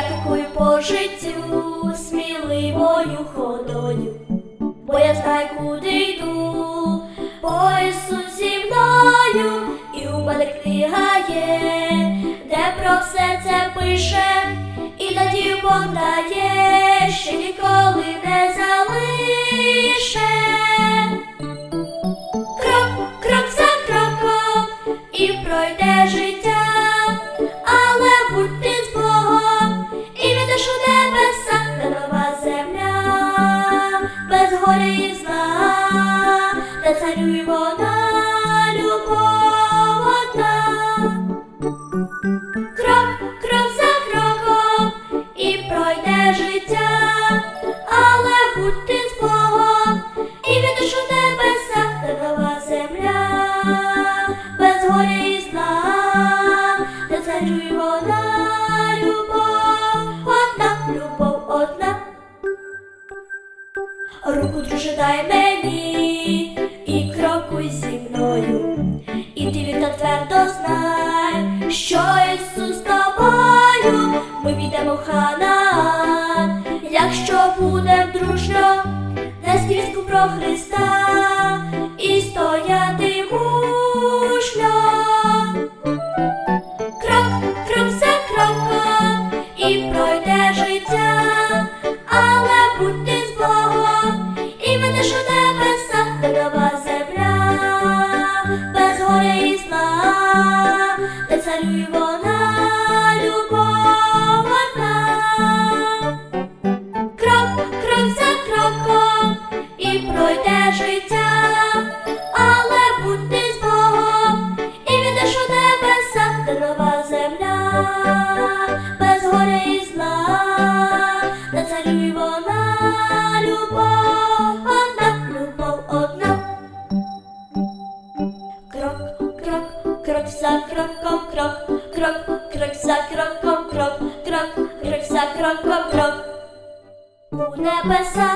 я крокую по життю сміливою ходою, бо я знаю, куди йду, бо Ісус зі мною і у мене книга є, де про все це пише, і надію Бог дає. Зла, де царює вона, любов одна. Крок, крок за кроком, і пройде життя, але будь ти з Богом, і відеш у небеса, де нова земля, без горя і зла, де царює вона, любов одна, любов одна. Руку друже дай мені будем дружно, нести про Христа і стояти мужньо. Крок, крок за кроком, і пройде життя, але будь ти з Богом, і ведеш у небеса, нова земля, без горя і зла, де царює за кроком, крок, крок, крок за кроком, крок, крок, крок за кроком, крок. У небеса